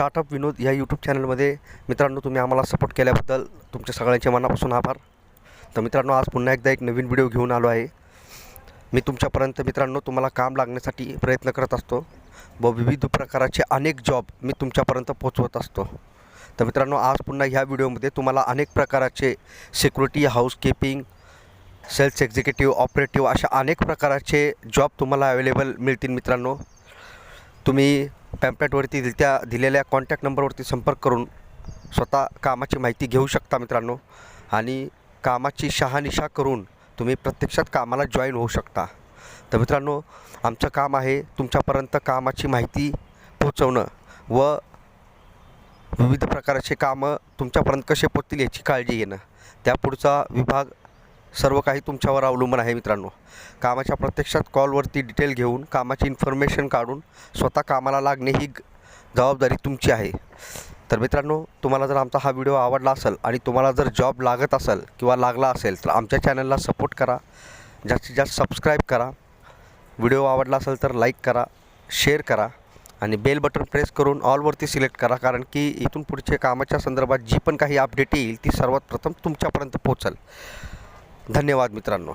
Startup विनोद या YouTube चॅनलमध्ये मित्रांनो तुम्ही आम्हाला सपोर्ट केल्याबद्दल तुमच्या सगळ्यांचे मनापासून आभार. तर मित्रांनो आज पुन्हा एकदा एक नवीन व्हिडिओ घेऊन आलो आहे. मी तुमच्यापर्यंत मित्रांनो तुम्हाला काम लागण्यासाठी प्रयत्न करत असतो. व विविध प्रकाराचे अनेक जॉब मी तुमच्यापर्यंत पोचवत असतो. तर मित्रांनो आज पुन्हा ह्या व्हिडिओमध्ये तुम्हाला अनेक प्रकाराचे security housekeeping sales executive operative अशा अनेक प्रकाराचे जॉब तुम्हाला अवेलेबल मिळतील मित्रांनो. तुम्ही पॅम्पलेटवरती त्या दिलेल्या कॉन्टॅक्ट नंबरवरती संपर्क करून स्वतः कामाची माहिती घेऊ शकता मित्रांनो. आणि कामाची शहानिशा करून तुम्ही प्रत्यक्षात कामाला जॉईन होऊ शकता. तर मित्रांनो आमचं काम आहे तुमच्यापर्यंत कामाची माहिती पोहोचवणं व विविध प्रकारचे कामं तुमच्यापर्यंत कसे पोचतील याची काळजी घेणं. त्यापुढचा विभाग सर्व काही तुमच्यावर अवलंबून आहे मित्रांनो. कामाच्या प्रत्यक्षात कॉलवरती डिटेल घेऊन कामाची इन्फॉर्मेशन काढून स्वतः कामाला लागणे ही ग- जबाबदारी तुमची आहे. तर मित्रांनो तुम्हाला जर आमचा हा व्हिडिओ आवडला असेल आणि तुम्हाला जर जॉब लागत असेल किंवा लागला असेल तर आमच्या चॅनलला सपोर्ट करा. जास्तीत जास्त सबस्क्राईब करा. व्हिडिओ आवडला असेल तर लाईक करा शेअर करा आणि बेल बटन प्रेस करून ऑलवरती सिलेक्ट करा. कारण की इथून पुढचे कामाच्या संदर्भात जी पण काही अपडेट येईल ती सर्वात प्रथम तुमच्यापर्यंत पोहोचेल. धन्यवाद मित्रांनो.